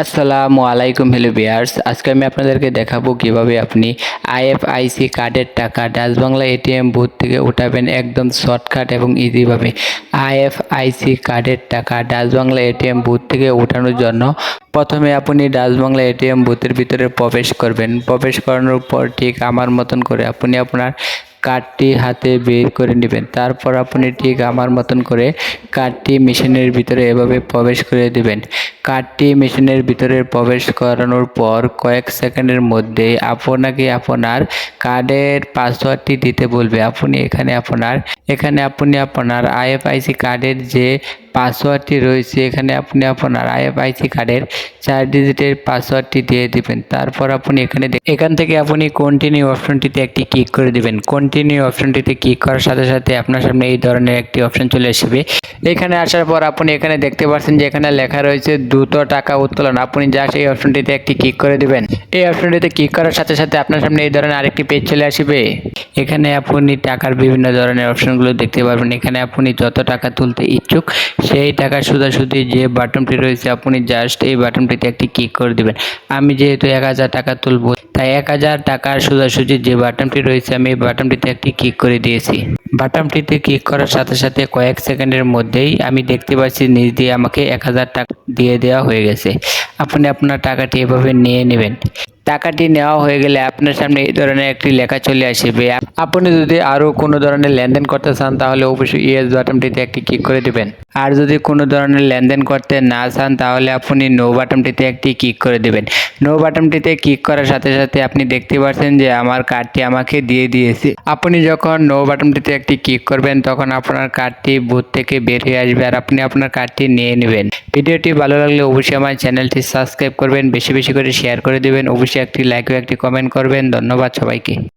আসসালামু আলাইকুম হ্যালো বিয়ার্স আজকে আমি আপনাদেরকে দেখাবো কীভাবে আপনি আইএফআইসি কার্ডের টাকা ডাচ বাংলা এটিএম বুথ থেকে উঠাবেন একদম শর্টকাট এবং ইজিভাবে আইএফআইসি কার্ডের টাকা ডাচ বাংলা এটিএম বুথ থেকে উঠানোর জন্য প্রথমে আপনি ডাচ বাংলা এটিএম বুথের ভিতরে প্রবেশ করবেন। প্রবেশ করানোর পর ঠিক আমার মতন করে আপনি আপনার কার্ডটি হাতে বের করে নেবেন। তারপর আপনি ঠিক আমার মতন করে কার্ডটি মেশিনের ভিতরে এভাবে প্রবেশ করে দেবেন। কার্ডটি মেশিনের ভিতরে প্রবেশ করানোর পর কয়েক সেকেন্ডের মধ্যে আপনাকে আপনার কার্ডের পাসওয়ার্ডটি দিতে বলবে। আপনি এখানে আপনার এখানে আপনি আপনার আইএফআইসি কার্ডের যে পাসওয়ার্ডটি রয়েছে, এখানে আপনি আপনার আইএফআইসি কার্ডের চার ডিজিটের পাসওয়ার্ডটি দিয়ে দিবেন। তারপর আপনি এখানে এখান থেকে আপনি কন্টিনিউ অপশনটিতে একটি ক্লিক করে দিবেন। কন্টিনিউ অপশনটিতে ক্লিক করার সাথে সাথে আপনার সামনে এই ধরনের একটি অপশন চলে আসবে। এখানে আসার পর আপনি এখানে দেখতে পাচ্ছেন যে এখানে লেখা রয়েছে, দ্রুত টাকা উত্তোলন। আপনি জাস্ট এই অপশনটিতে একটি ক্লিক করে দিবেন। এই অপশনটিতে ক্লিক করার সাথে সাথে আপনার সামনে এই ধরনের আরেকটি পেজ চলে আসবে। এখানে আপনি টাকার বিভিন্ন ধরনের অপশনগুলো দেখতে পারবেন। এখানে আপনি যত টাকা তুলতে ইচ্ছুক, সেই টাকা সোজাসুজি যে বাটনটি রয়েছে, আপনি জাস্ট এই বাটনটিতে একটি ক্লিক করে দিবেন। আমি যেহেতু এক হাজার টাকা তুলবো, তাই এক হাজার টাকার সোজাসুজি যে বাটনটি রয়েছে, আমি এই বাটনটিতে একটি ক্লিক করে দিয়েছি। বাটনটিতে ক্লিক করার সাথে সাথে কয়েক সেকেন্ডের মধ্যেই আমি দেখতে পাচ্ছি নিজ দিয়ে আমাকে এক হাজার টাকা দিয়ে দেওয়া হয়ে গেছে। আপনি আপনার টাকাটি এভাবে নিয়ে নেবেন। টাকাটি নেওয়া হয়ে গেলে আপনার সামনে এই ধরনের একটি লেখা চলে আসবে। আপনি যদি আরও কোনো ধরনের লেনদেন করতে চান, তাহলে অবশ্যই ইয়েস বাটনটিতে একটি ক্লিক করে দিবেন। আর যদি কোনো ধরনের লেনদেন করতে না চান, তাহলে আপনি নো বাটনটিতে একটি ক্লিক করে দিবেন। নো বাটনটিতে ক্লিক করার সাথে সাথে আপনি দেখতে পাচ্ছেন যে আমার কার্ডটি আমাকে দিয়ে দিয়েছে। আপনি যখন নো বাটনটিতে একটি ক্লিক করবেন, তখন আপনার কার্ডটি বুথ থেকে বের হয়ে আসবে আর আপনি আপনার কার্ডটি নিয়ে নেবেন। ভিডিওটি ভালো লাগলে অবশ্যই আমার চ্যানেলটি সাবস্ক্রাইব করবেন, বেশি বেশি করে শেয়ার করে দেবেন। অবশ্যই একটি লাইক ও একটি কমেন্ট করবেন। ধন্যবাদ সবাইকে।